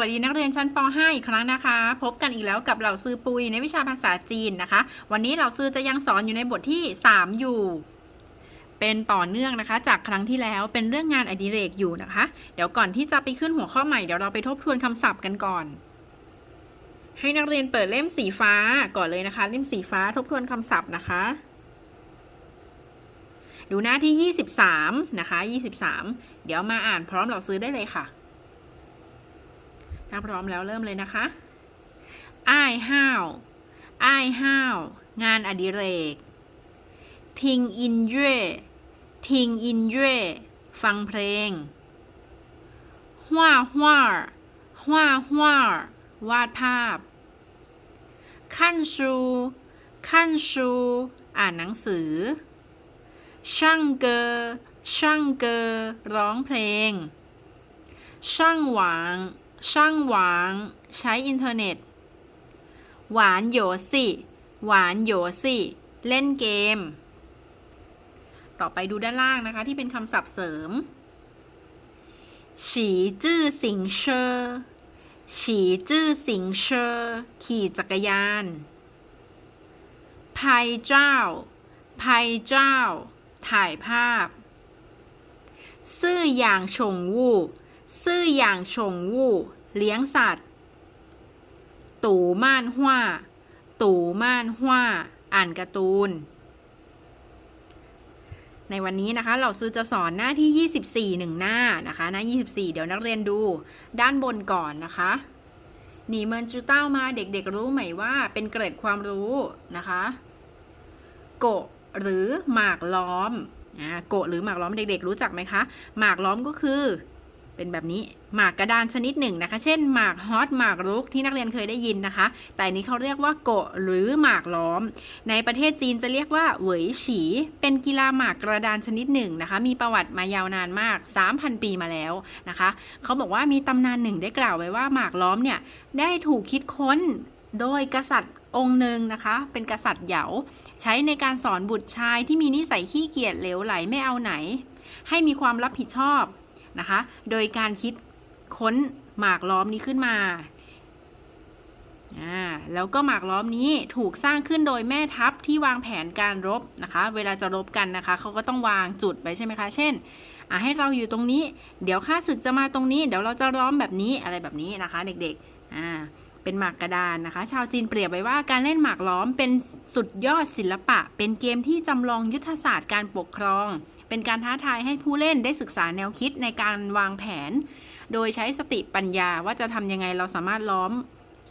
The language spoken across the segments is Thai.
วัสดีนักเรียนชั้นป .5 อีกครั้งนะคะ พบกันอีกแล้วกับเหล่าซื้อปุยในวิชาภาษาจีนนะคะ วันนี้เหล่าซื้อจะยังสอนอยู่ในบทที่ 3 อยู่ เป็นต่อเนื่องนะคะ จากครั้งที่แล้วเป็นเรื่องงานอดิเรกอยู่นะคะ เดี๋ยวก่อนที่จะไปขึ้นหัวข้อใหม่เดี๋ยวเราไปทบทวนคำศัพท์กันก่อน ให้นักเรียนเปิดเล่มสีฟ้าก่อนเลยนะคะ เล่มสีฟ้าทบทวนคำศัพท์นะคะดูหน้าที่ 23 นะคะ 23 เดี๋ยวมาอ่านพร้อมเหล่าซื้อได้เลยค่ะ ถ้าพร้อมแล้วเริ่มเลยนะคะ อ้ายห้าว อ้ายห้าว งานอดิเรก ทิงอินเย่ทิงอินเย่ฟังเพลงฮวาฮวาฮวาฮววาดภาพ ขั้นชูขั้นชูอ่านหนังสือ ช่างเกอ ช่างเกอ ร้องเพลง ช่างหวาง ช่างหวาง ใช้อินเทอร์เน็ต หวานโยสิหวานโยสิเล่นเกม ต่อไปดูด้านล่างนะคะ ที่เป็นคำศัพท์เสริม ฉีจื้อสิงเชอฉีจื้อสิงเชอขี่จักรยานไพเจ้าไพเจ้า ถ่ายภาพ ซื่ออย่างฉงวู่ ซื่ออย่างฉงวู่ เลี้ยงสัตว์ ตูม่านหว้าตูม่านหว้าอ่านการ์ตูน ในวันนี้นะคะ เราซื้อจะสอนหน้าที่ 24หนึ่งหน้านะคะหน้า24 เดี๋ยวนักเรียนดูด้านบนก่อนนะคะหนีเมินจูเต้ามาเด็กๆรู้ไหมว่าเป็นเกร็ดความรู้นะคะ โกะหรือหมากล้อมอ่าโกะหรือหมากล้อมเด็กๆรู้จักไหมคะ หมากล้อมก็คือ เป็นแบบนี้หมากกระดานชนิดหนึ่งนะคะ เช่นหมากฮอตหมากรุกที่นักเรียนเคยได้ยินนะคะ แต่นนี้เขาเรียกว่าโกะหรือหมากล้อม ในประเทศจีนจะเรียกว่าเหวยฉี เป็นกีฬาหมากกระดานชนิดหนึ่งนะคะ มีประวัติมายาวนานมาก 3,000 ปีมาแล้วนะคะ เขาบอกว่ามีตำนานหนึ่งได้กล่าวไว้ว่าหมากล้อมเนี่ยได้ถูกคิดค้นโดยกษัตริย์องค์หนึ่งนะคะ เป็นกษัตริย์เหยาใช้ในการสอนบุตรชายที่มีนิสัยขี้เกียจเหลวไหลไม่เอาไหน ให้มีความรับผิดชอบ นะคะ โดยการคิดค้นหมากล้อมนี้ขึ้นมาแล้วก็หมากล้อมนี้ถูกสร้างขึ้นโดยแม่ทัพที่วางแผนการรบนะคะ เวลาจะรบกันนะคะเขาก็ต้องวางจุดไปใช่ไหมคะ เช่นให้เราอยู่ตรงนี้ เดี๋ยวข้าศึกจะมาตรงนี้ เดี๋ยวเราจะล้อมแบบนี้อะไรแบบนี้นะคะ เด็กๆอ่า เป็นหมากกระดานนะคะ ชาวจีนเปรียบไว้ว่าการเล่นหมากล้อมเป็นสุดยอดศิลปะ เป็นเกมที่จำลองยุทธศาสตร์การปกครอง เป็นการท้าทายให้ผู้เล่นได้ศึกษาแนวคิดในการวางแผน โดยใช้สติปัญญาว่าจะทำยังไงเราสามารถล้อม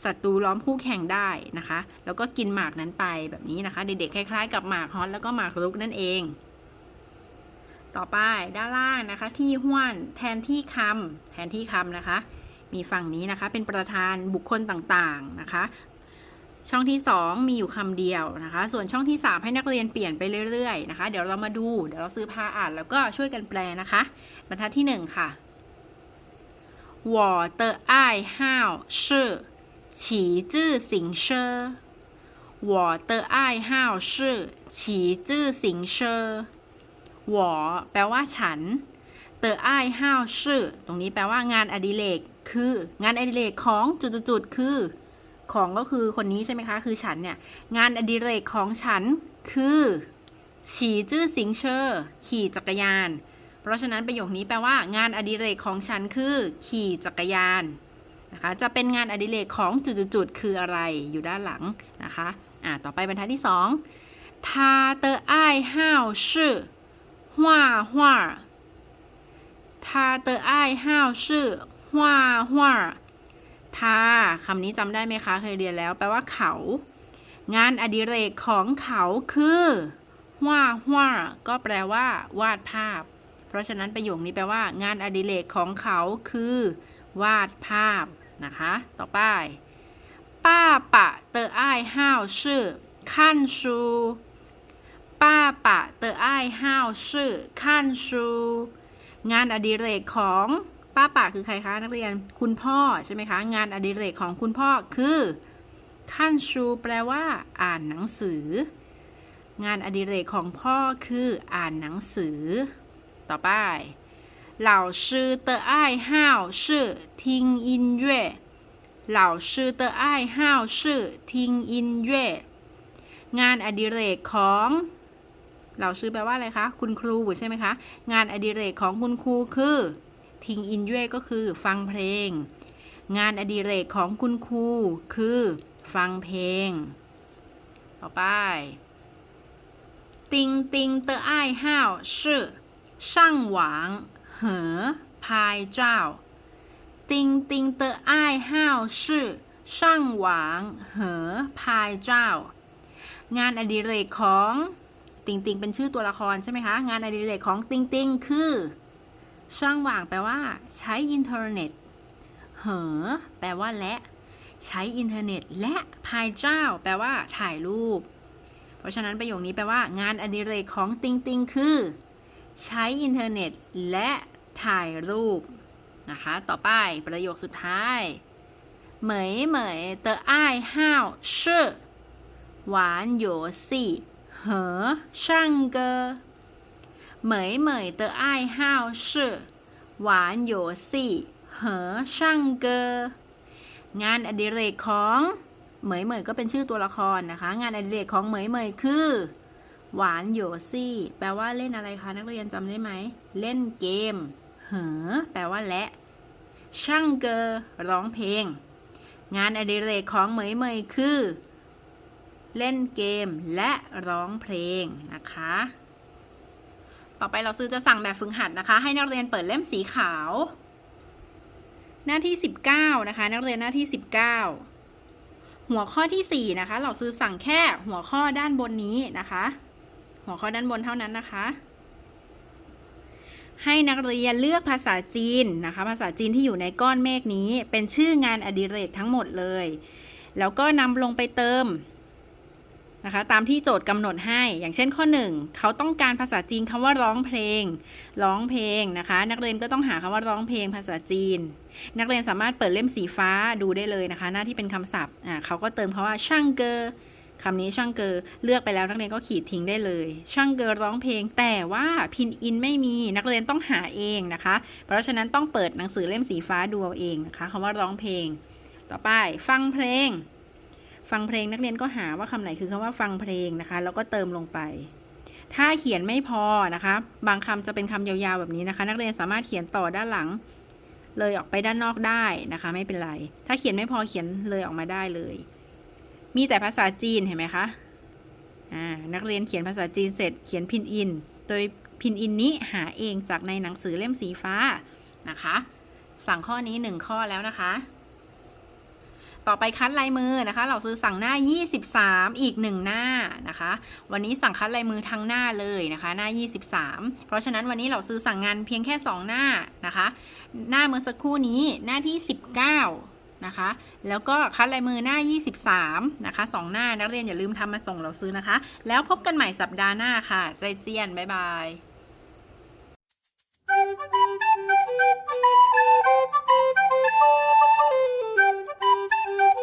ศัตรูล้อมคู่แข่งได้นะคะ แล้วก็กินหมากนั้นไปแบบนี้นะคะ เด็กๆคล้ายๆ กับหมากฮอตแล้วก็หมากรุกนั่นเอง ต่อไปด้านล่างนะคะ ที่ห้วนแทนที่คำแทนที่คำนะคะ มีฝั่งนี้นะคะ เป็นประธานบุคคลต่างๆนะคะ ช่องที่ 2 มีอยู่คำเดียวนะคะ ส่วนช่องที่ 3 ให้นักเรียนเปลี่ยนไปเรื่อยๆนะคะ เดี๋ยวเรามาดู เดี๋ยวเราซื้อพาอ่านแล้วก็ช่วยกันแปลนะคะบรรทัดที่ 1 ค่ะ我的爱好是骑自行车我的爱好是骑自行车我แปลว่าฉันเตออ้ายห้าวชื่อตรงนี้แปลว่างานอดิเรก คือ งานอดิเรกของจุดๆๆคือ ของก็คือคนนี้ใช่ไหมคะ คือฉันเนี่ย งานอดิเรกของฉันคือฉีจื้อสิงเชอร์ขี่จักรยาน เพราะฉะนั้นประโยคนี้แปลว่า งานอดิเรกของฉันคือ ขี่จักรยานนะคะ จะเป็นงานอดิเรกของจุดๆๆคืออะไรอยู่ด้านหลังนะคะอ่าต่อไปบรรทัดที่สอง他的爱好是画画他的爱好是 画画ทาคำนี้จำได้ไหมคะ เคยเรียนแล้ว แปลว่าเขา งานอดิเรกของเขาคือว่าว่าก็แปลว่า วาดภาพ เพราะฉะนั้นประโยคนี้แปลว่า งานอดิเรกของเขาคือ วาดภาพนะคะ ต่อไปป้าปะเตออ้ายห้าวชื่อขั้นชูป้าปะเตออ้ายห้าวชื่อขั้นชูงานอดิเรกของ ป้าป่าคือใครคะนักเรียนคุณพ่อใช่ไหมคะ งานอดิเรกของคุณพ่อคือขั้นชูแปลว่า อ่านหนังสือ งานอดิเรกของพ่อคืออ่านหนังสือ ต่อไป 老师的爱好是听音乐老师的爱好是听音乐งานอดิเรกของเหล่าชื่อแปลว่าอะไรคะ คุณครูใช่ไหมคะ งานอดิเรกของคุณครูคือ ทิงอินเย่ก็คือฟังเพลง งานอดิเรกของคุณครูคือฟังเพลง ต่อไป ติงติงเตอไอห้าวชื่อช่างหวางเหอพายเจ้า ติงติงเตอไอห้าวชื่อช่างหวางเหอพายเจ้า งานอดิเรกของติงติงเป็นชื่อตัวละครใช่ไหมคะ งานอดิเรกของติงติงคือ สร้างว่างแปลว่า ใช้อินเทอร์เน็ต เหอ แปลว่าและ ใช้อินเทอร์เน็ต และพายเจ้า แปลว่า ถ่ายรูป เพราะฉะนั้นประโยคนี้แปลว่า งานอดิเรกของติงติงคือ ใช้อินเทอร์เน็ต และถ่ายรูปนะคะ ต่อไปประโยคสุดท้าย เหมยเหมยเตออ้ายห้าวชื่อหวานโยสี่เหอช่างเกอ มยเหมย的爱好是玩游戏和唱歌งานอดิเรกของเหมยเหมยก็เป็นชื่อตัวละครนะคะ งานอดิเรกของเหมยเหมยคือ หวานโยซี่ แปลว่าเล่นอะไรคะนักเรียนจำได้ไหม เล่นเกม เหอ แปลว่าและ ช่างเกอร้องเพลง งานอดิเรกของเหมยเหมยคือ เล่นเกมและร้องเพลงนะคะ ต่อไปเราซื้อจะสั่งแบบฝึกหัดนะคะ ให้นักเรียนเปิดเล่มสีขาว หน้าที่ 19 นะคะ นักเรียนหน้าที่ 19 หัวข้อที่ 4 นะคะ เราซื้อสั่งแค่หัวข้อด้านบนนี้นะคะ หัวข้อด้านบนเท่านั้นนะคะ ให้นักเรียนเลือกภาษาจีนนะคะ ภาษาจีนที่อยู่ในก้อนเมฆนี้ เป็นชื่องานอดิเรกทั้งหมดเลย แล้วก็นำลงไปเติม นะคะตามที่โจทย์กำหนดให้ อย่างเช่นข้อ 1 เขาต้องการภาษาจีนคำว่าร้องเพลง ร้องเพลงนะคะ นักเรียนก็ต้องหาคำว่าร้องเพลงภาษาจีน นักเรียนสามารถเปิดเล่มสีฟ้าดูได้เลยนะคะ หน้าที่เป็นคำศัพท์อ่าเขาก็เติมคาว่าช่างเกอคำนี้ช่างเกอเลือกไปแล้วนักเรียนก็ขีดทิ้งได้เลย ช่างเกอร้องเพลง แต่ว่าพินอินไม่มีนักเรียนต้องหาเองนะคะ เพราะฉะนั้นต้องเปิดหนังสือเล่มสีฟ้าดูเอาเองนะคะคำว่าร้องเพลง ต่อไปฟังเพลง ฟังเพลงนักเรียนก็หาว่าคำไหนคือคำว่าฟังเพลงนะคะ แล้วก็เติมลงไป ถ้าเขียนไม่พอนะคะ บางคำจะเป็นคำยาวๆแบบนี้นะคะ นักเรียนสามารถเขียนต่อด้านหลัง เลยออกไปด้านนอกได้นะคะ ไม่เป็นไร ถ้าเขียนไม่พอเขียนเลยออกมาได้เลย มีแต่ภาษาจีนเห็นไหมคะอ่านักเรียนเขียนภาษาจีนเสร็จเขียนพินอิน โดยพินอินนี้หาเองจากในหนังสือเล่มสีฟ้านะคะ สั่งข้อนี้หนึ่งข้อแล้วนะคะ ต่อไปคัดลายมือนะคะ เราซื้อสั่งหน้า 23 อีกหนึ่งหน้านะคะ วันนี้สั่งคัดลายมือทั้งหน้าเลยนะคะ หน้า 23 เพราะฉะนั้นวันนี้เราซื้อสั่งงานเพียงแค่ 2 หน้านะคะ หน้าเมื่อสักครู่นี้หน้าที่ 19นะคะ แล้วก็คัดลายมือหน้า 23 นะคะ 2 หน้านักเรียนอย่าลืมทำมาส่งเราซื้อนะคะ แล้วพบกันใหม่สัปดาห์หน้าค่ะ ใจเจียนบ๊ายบาย Thank you.